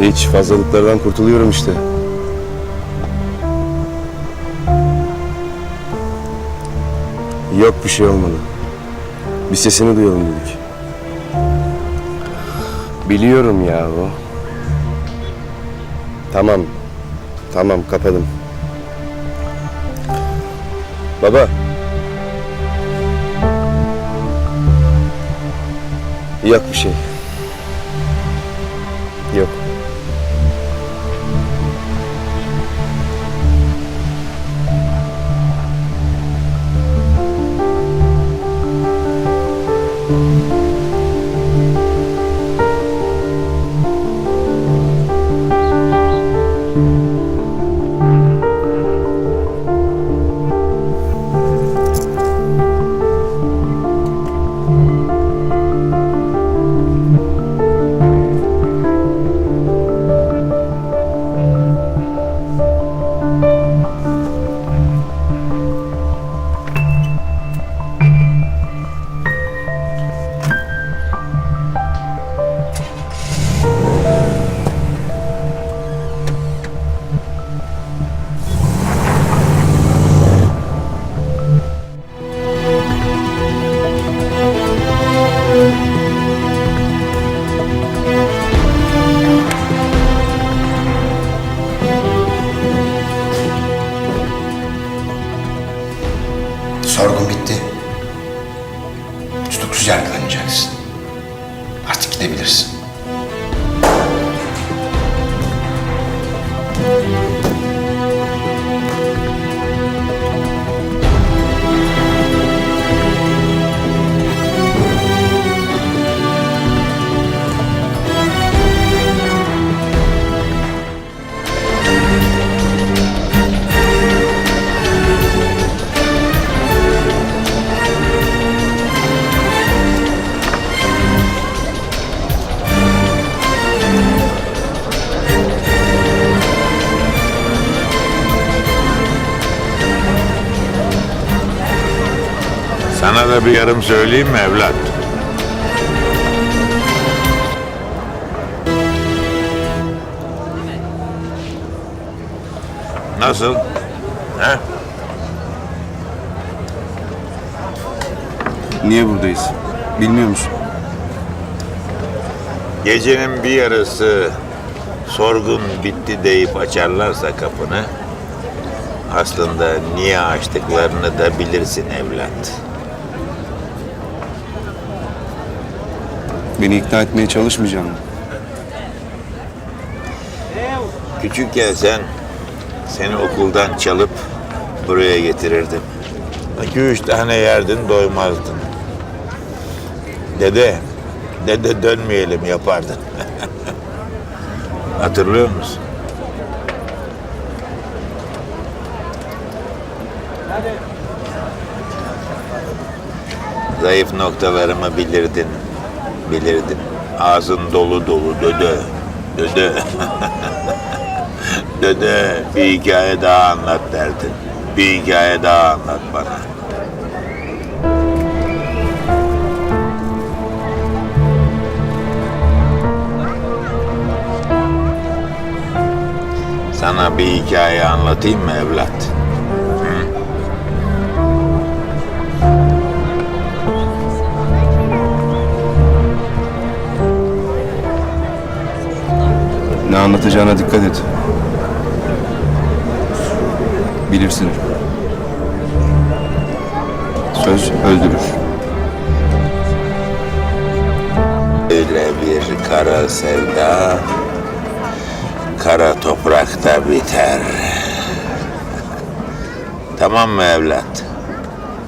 Hiç fazlalıklardan kurtuluyorum işte. Yok bir şey olmadı. Bir sesini duyalım dedik. Biliyorum ya o. Tamam. Tamam kapadım. Baba. Yok bir şey. Yok. Sorgun bitti. Tutuksuz yargılanacaksın. Artık gidebilirsin. Sana bir yarım söyleyeyim mi evlat? Nasıl? He? Niye buradayız? Bilmiyor musun? Gecenin bir yarısı sorgun bitti deyip açarlarsa kapını aslında niye açtıklarını da bilirsin evlat. Beni ikna etmeye çalışmayacaksın. Küçükken sen seni okuldan çalıp buraya getirirdim. İki üç tane yerdin doymazdın. Dede, dede dönmeyelim yapardın. Hatırlıyor musun? Zayıf noktalarımı bilirdin, bilirdin. Ağzın dolu dolu dödö, dödö. Dede bir hikaye daha anlat derdin. Bir hikaye daha anlat bana. Sana bir hikaye anlatayım mı evlat? Ne anlatacağına dikkat et. Bilirsin. Söz öldürür. Öyle bir kara sevda kara toprakta biter. Tamam mı evlat?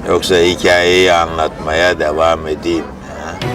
Yoksa hikayeyi anlatmaya devam edeyim. Ha?